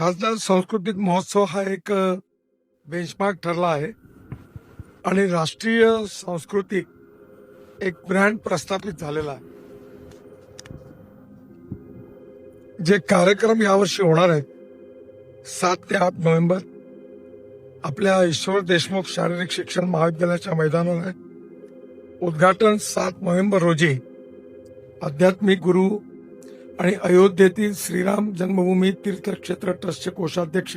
खासदार सांस्कृतिक महोत्सव हा एक बेंचमार्क ठरला आहे. आणि राष्ट्रीय सांस्कृतिक एक ब्रँड प्रस्थापित झालेला आहे. जे कार्यक्रम यावर्षी होणार आहेत सात ते आठ नोव्हेंबर. आपल्या ईश्वर देशमुख शारीरिक शिक्षण महाविद्यालयाच्या मैदानावर आहे. उद्घाटन सात नोव्हेंबर रोजी. आध्यात्मिक गुरु आणि अयोध्येतील श्रीराम जन्मभूमी तीर्थक्षेत्र ट्रस्टचे कोषाध्यक्ष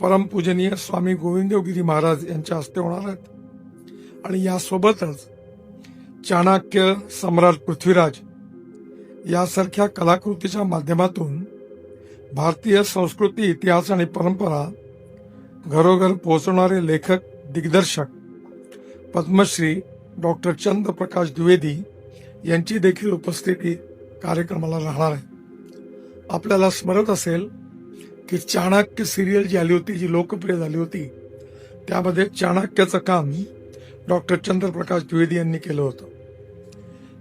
परमपूजनीय स्वामी गोविंदगिरी महाराज यांच्या हस्ते होणार आहेत. आणि यासोबतच चाणक्य सम्राट पृथ्वीराज यासारख्या कलाकृतीच्या माध्यमातून भारतीय संस्कृती इतिहास आणि परंपरा घरोघर पोहोचवणारे लेखक दिग्दर्शक पद्मश्री डॉक्टर चंद्रप्रकाश द्विवेदी यांची देखील उपस्थिती कार्यक्रमाला राहणार आहे. आपल्याला स्मरत असेल की चाणक्य सिरियल जी आली होती जी लोकप्रिय झाली होती त्यामध्ये चाणक्याचं काम डॉक्टर चंद्रप्रकाश द्विवेदी यांनी केलं होतं.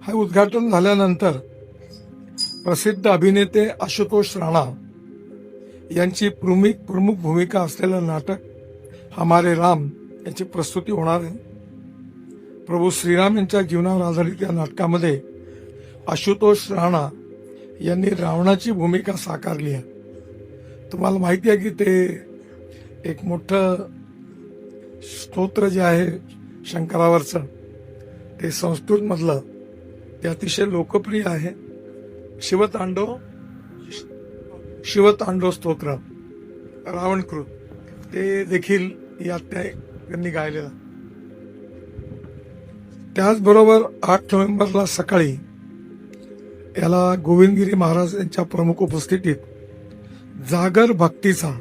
हे उद्घाटन झाल्यानंतर प्रसिद्ध अभिनेते आशुतोष राणा यांची प्रमुख प्रमुख भूमिका असलेलं नाटक हमारे राम याची प्रस्तुती होणार आहे. प्रभू श्रीराम यांच्या जीवनावर आधारित या नाटकामध्ये आशुतोष राणा यांनी रावणाची भूमिका साकारली आहे. तुम्हाला माहिती आहे की ते एक मोठं स्तोत्र जे आहे शंकरावरचं ते संस्कृतमधलं ते अतिशय लोकप्रिय आहे. शिवतांडव शिवतांडव स्तोत्र रावणकृत ते देखील यात त्यांनी गायलेलं. त्याचबरोबर आठ नोव्हेंबरला सकाळी याला गोविंदगिरी महाराज यांच्या प्रमुख उपस्थितीत जागर भक्तीचा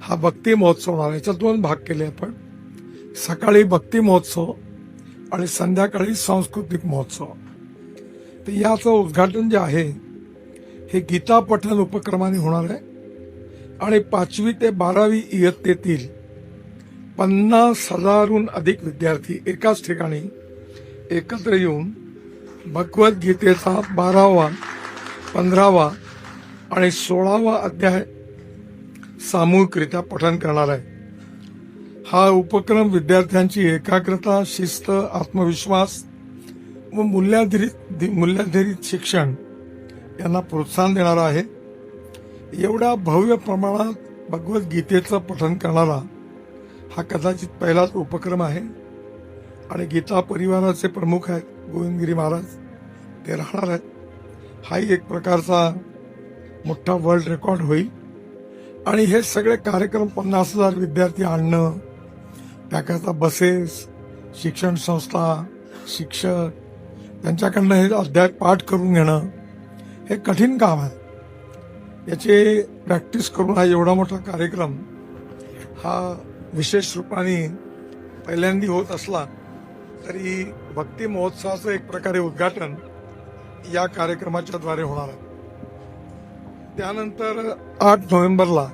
हा भक्ती महोत्सव होणार याच्यात दोन भाग केले आपण. सकाळी भक्ती महोत्सव आणि संध्याकाळी सांस्कृतिक महोत्सव. तर याचं उद्घाटन जे आहे हे गीता पठण उपक्रमाने होणार आहे. आणि पाचवी ते बारावी इयत्तेतील पन्नास हजारहून अधिक विद्यार्थी एकाच ठिकाणी एकत्र येऊन भगवद्गीतेचा बारावा पंधरावा आणि सोळावा अध्याय सामूहिकरित्या पठन करणार आहे. हा उपक्रम विद्यार्थ्यांची एकाग्रता शिस्त आत्मविश्वास व मूल्याधारित मूल्याधारित शिक्षण यांना प्रोत्साहन देणारा आहे. एवढ्या भव्य प्रमाणात भगवद्गीतेचं पठन करणारा हा कदाचित पहिलाच उपक्रम आहे आणि गीता परिवाराचे प्रमुख आहेत. गोविंदगिरी महाराज ते राहणार आहेत. हाही एक प्रकारचा मोठा वर्ल्ड रेकॉर्ड होईल. आणि हे सगळे कार्यक्रम पन्नास हजार विद्यार्थी आणणं त्याकरता बसेस शिक्षण संस्था शिक्षक त्यांच्याकडनं हे अध्याय पाठ करून घेणं हे कठीण काम आहे. याची प्रॅक्टिस करून हा एवढा मोठा कार्यक्रम हा विशेष रूपाने पहिल्यांदी होत असला तरी भक्ती महोत्सवाचं एक प्रकारे उद्घाटन या कार्यक्रमाच्या द्वारे होणार आहे. त्यानंतर आठ नोव्हेंबरला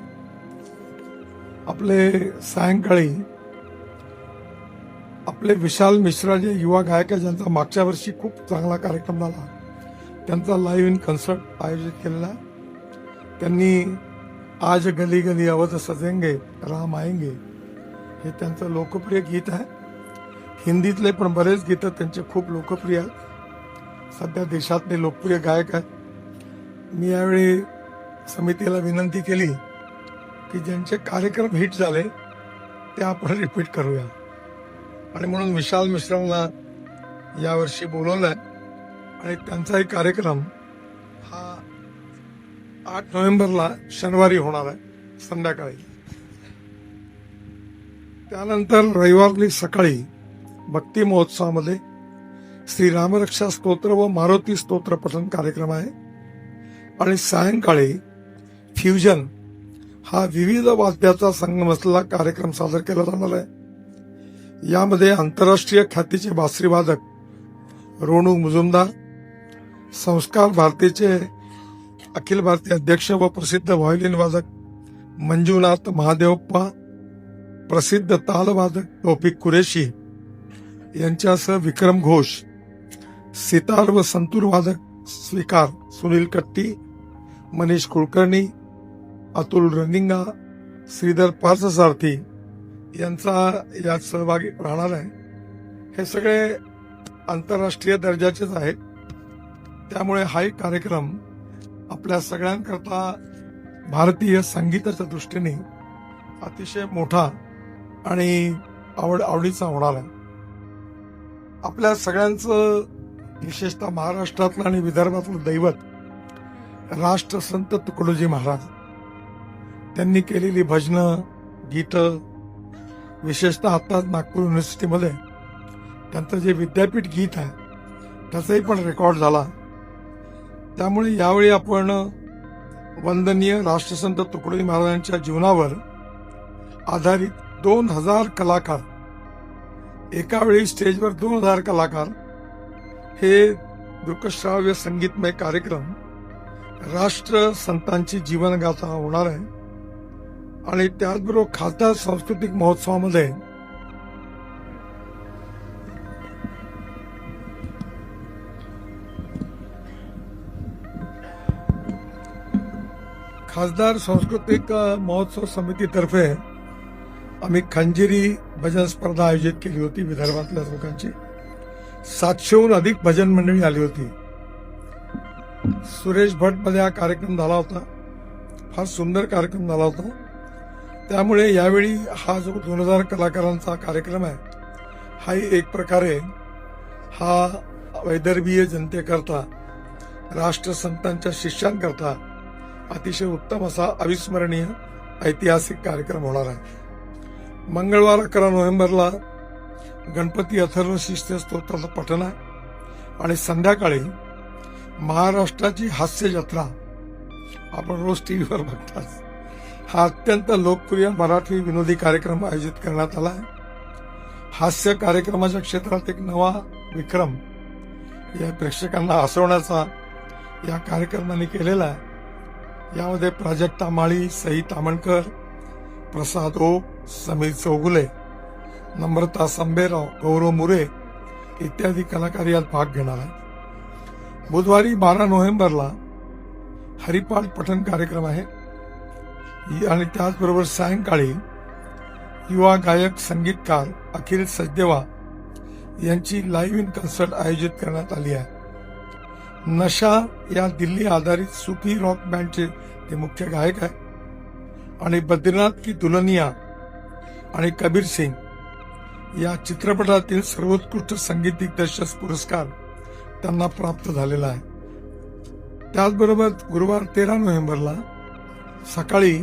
आपले सायंकाळी आपले विशाल मिश्रा जे युवा गायक आहे ज्यांचा मागच्या वर्षी खूप चांगला कार्यक्रम झाला. त्यांचा लाईव्ह इन कन्सर्ट आयोजित केलेला त्यांनी आज गली गली अवध सजेंगे राम आएंगे हे त्यांचं लोकप्रिय गीत आहे. हिंदीतले पण बरेच गीतं त्यांचे खूप लोकप्रिय आहेत. सध्या देशातले लोकप्रिय गायक आहेत. मी यावेळी समितीला विनंती केली की ज्यांचे कार्यक्रम हिट झाले ते आपण रिपीट करूया. आणि म्हणून विशाल मिश्रांना यावर्षी बोलवलं आहे आणि त्यांचाही कार्यक्रम हा आठ नोव्हेंबरला शनिवारी होणार आहे संध्याकाळी. त्यानंतर रविवारनी सकाळी भक्ती महोत्सवामध्ये श्री रामरक्षा स्तोत्र व मारुती स्तोत्र पठण कार्यक्रम आहे. आणि सायंकाळी फ्युजन हा विविध वाद्याचा संगम असलेला कार्यक्रम सादर केला जाणार आहे. यामध्ये आंतरराष्ट्रीय ख्यातीचे बासरी वादक रोणू मुजुमदार संस्कार भारतीचे अखिल भारतीय अध्यक्ष व प्रसिद्ध व्हायोलिन वादक मंजुनाथ महादेवप्पा प्रसिद्ध तालवादक तौफिक कुरेशी यांच्यासह विक्रम घोष सितार व संतूर वादक स्वीकार सुनील कट्टी मनीष कुलकर्णी अतुल रनिंगा श्रीधर पार्थसारथी यांचा यात सहभागी राहणार आहे. हे सगळे आंतरराष्ट्रीय दर्जाचेच आहेत. त्यामुळे हा एक कार्यक्रम आपल्या सगळ्यांकरता भारतीय संगीताच्या दृष्टीने अतिशय मोठा आणि आवड आवडीचा होणार आहे. आपल्या सगळ्यांचं विशेषतः महाराष्ट्रातलं आणि विदर्भातलं दैवत राष्ट्रसंत तुकडोजी महाराज. त्यांनी केलेली भजनं गीतं विशेषतः आता नागपूर युनिव्हर्सिटीमध्ये त्यांचं जे विद्यापीठ गीत आहे त्याचाही पण रेकॉर्ड झाला. त्यामुळे यावेळी आपण वंदनीय राष्ट्रसंत तुकडोजी महाराजांच्या जीवनावर आधारित दोन हजार कलाकार एका वेळी स्टेजवर दोन हजार कलाकार हे दृकश्राव्य संगीतमय कार्यक्रम राष्ट्र संतांची जीवनगाथा होणार आहे. आणि त्याचबरोबर खासदार सांस्कृतिक महोत्सवामध्ये खासदार सांस्कृतिक महोत्सव समितीतर्फे आम्ही खंजिरी भजन स्पर्धा आयोजित केली होती विदर्भातल्या लोकांची. सातशेहून अधिक भजन मंडळी आली होती. सुरेश भटमध्ये हा कार्यक्रम झाला होता. फार सुंदर कार्यक्रम झाला होता. त्यामुळे यावेळी हा जो दोन हजार कलाकारांचा कार्यक्रम आहे हाही एक प्रकारे हा वैदर्भीय जनतेकरता राष्ट्रसंतांच्या शिष्यांकरता अतिशय उत्तम असा अविस्मरणीय ऐतिहासिक कार्यक्रम होणार आहे. मंगळवार अकरा नोव्हेंबरला गणपती अथर्व शिष्य स्तोत्राचं पठण आहे आणि संध्याकाळी महाराष्ट्राची हास्य जत्रा आपण रोज टीव्हीवर बघताच हा अत्यंत लोकप्रिय मराठी विनोदी कार्यक्रम आयोजित करण्यात आला आहे. हास्य कार्यक्रमाच्या क्षेत्रात एक नवा विक्रम या प्रेक्षकांना हसवण्याचा या कार्यक्रमाने केलेला आहे. यामध्ये प्राजक्ता माळी सई तामणकर प्रसाद ओक समीर चौगुले नम्रता संबेराव गौरव मुरे इत्यादी कलाकार यात भाग घेणार आहेत. बुधवारी बारा नोव्हेंबरला हरिपाल पठण कार्यक्रम आहे. आणि त्याचबरोबर सायंकाळी युवा गायक संगीतकार अखिल सचदेवा यांची लाईव्ह इन कन्सर्ट आयोजित करण्यात आली आहे. नशा या दिल्ली आधारित सुफी रॉक बँडचे ते मुख्य गायक आहे आणि बद्रीनाथ की दुलनिया आणि कबीर सिंग या चित्रपटातील सर्वोत्कृष्ट संगीत दिग्दर्शक पुरस्कार त्यांना प्राप्त झालेला आहे. त्याचबरोबर गुरुवार तेरा नोव्हेंबरला सकाळी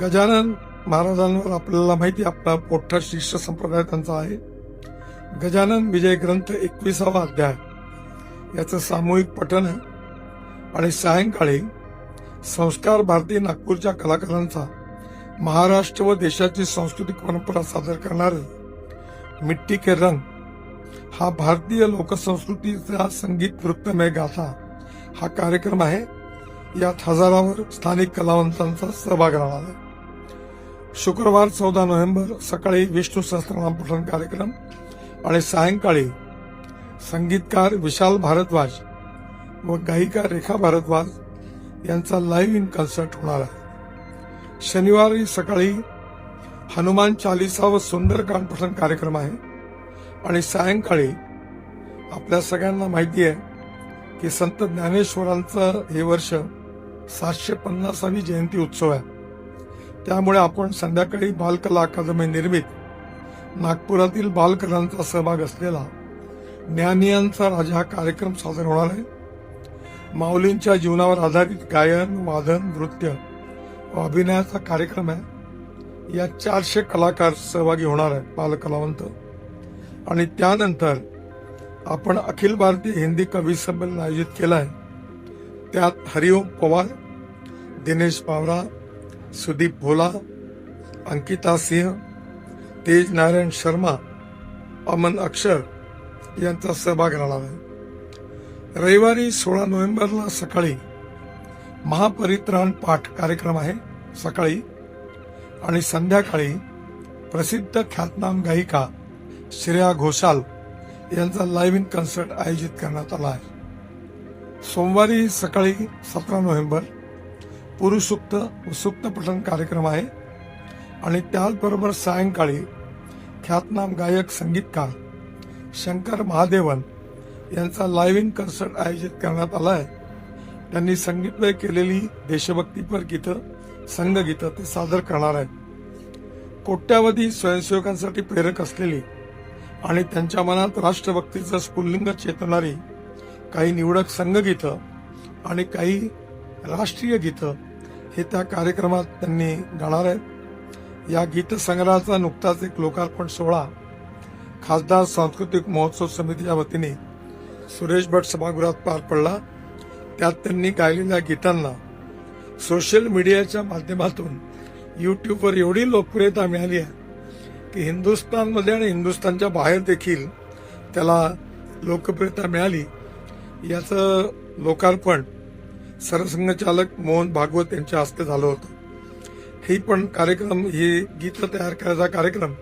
गजानन महाराजांवर आपल्याला माहिती आपला मोठा शिष्य संप्रदाय त्यांचा आहे. गजानन विजय ग्रंथ एकविसावा अध्याय. याचं सामूहिक पठण आणि सायंकाळी संस्कार भारती नागपूरच्या कलाकारांचा महाराष्ट्र व देशाची सांस्कृतिक परंपरा सादर करणारे मिट्टी के रंग हा भारतीय लोकसंस्कृतीचा संगीत नृत्यमय गाथा हा कार्यक्रम आहे. यात हजारावर स्थानिक कलावंतांचा सहभाग राहणार आहे. शुक्रवार चौदा नोव्हेंबर सकाळी विष्णू सहस्त्रनाम पठण कार्यक्रम आणि सायंकाळी संगीतकार विशाल भारद्वाज व गायिका रेखा भारद्वाज यांचा लाईव्ह इन कन्सर्ट होणार आहे. शनिवारी सकाळी हनुमान चालिसा व सुंदरकांड पठण कार्यक्रम आहे. आणि सायंकाळी आपल्या सगळ्यांना माहिती आहे की संत ज्ञानेश्वरांचं हे वर्ष सातशे पन्नासावी जयंती उत्सव आहे. त्यामुळे आपण संध्याकाळी बालकला अकादमी निर्मित नागपुरातील बालकलांचा सहभाग असलेला ज्ञानियांचा राजा हा कार्यक्रम सादर होणार आहे. माऊलींच्या जीवनावर आधारित गायन वादन नृत्य अभिनयाचा कार्यक्रम आहे या चारशे कलाकार सहभागी होणार आहे बालकलावंत आणि त्यानंतर आपण अखिल भारतीय हिंदी कवी संमेलन आयोजित केलं आहे त्यात हरिओम पवार दिनेश पावरा सुदीप भोला अंकिता सिंह तेज नारायण शर्मा अमन अक्षर यांचा सहभाग राहणार आहे। रविवारी सोळा नोव्हेंबरला सकाळी महापरित्राण पाठ कार्यक्रम आहे सकाळी आणि संध्याकाळी प्रसिद्ध ख्यातनाम गायिका श्रेया घोषाल यांचा लाईव्ह इन कन्सर्ट आयोजित करण्यात आला आहे. सोमवारी सकाळी सतरा नोव्हेंबर पुरुषुक्त सुक्त पठण कार्यक्रम आहे आणि त्याचबरोबर सायंकाळी ख्यातनाम गायक संगीतकार शंकर महादेवन यांचा लाईव्ह इन कन्सर्ट आयोजित करण्यात आला आहे. त्यांनी संगीतमय केलेली देशभक्तीपर गीतं संघगीतं ते सादर करणार आहेत. कोट्यावधी स्वयंसेवकांसाठी प्रेरक असलेली आणि त्यांच्या मनात राष्ट्रभक्तीचं स्फुल्लिंग चेतणारी काही निवडक संघगीतं आणि काही राष्ट्रीय गीतं हे त्या कार्यक्रमात त्यांनी गाणार आहेत. या गीतसंग्रहाचा नुकताच एक लोकार्पण सोहळा खासदार सांस्कृतिक महोत्सव समितीच्या वतीने सुरेश भट सभागृहात पार पडला. त्यात त्यांनी गायलेल्या गीतांना सोशल मीडियाच्या माध्यमातून युट्यूबवर एवढी लोकप्रियता मिळाली आहे की हिंदुस्थानमध्ये आणि हिंदुस्थानच्या बाहेर देखील त्याला लोकप्रियता मिळाली. याचं लोकार्पण सरसंघचालक मोहन भागवत यांच्या हस्ते झालं होतं. ही पण कार्यक्रम ही गीतं तयार करायचा कार्यक्रम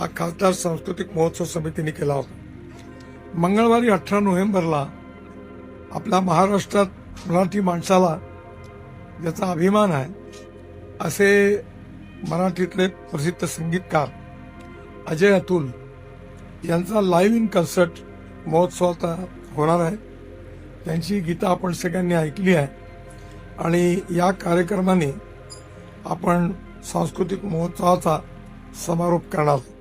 हा खासदार सांस्कृतिक महोत्सव समितीने केला होता. मंगळवारी अठरा नोव्हेंबरला आपल्या महाराष्ट्रात मराठी माणसाला ज्याचा अभिमान आहे असे मराठीतले प्रसिद्ध संगीतकार अजय अतुल यांचा लाईव्ह इन कन्सर्ट महोत्सव आता होणार आहे. त्यांची गीतं आपण सगळ्यांनी ऐकली आहे आणि या कार्यक्रमाने आपण सांस्कृतिक महोत्सवाचा समारोप करणार आहोत.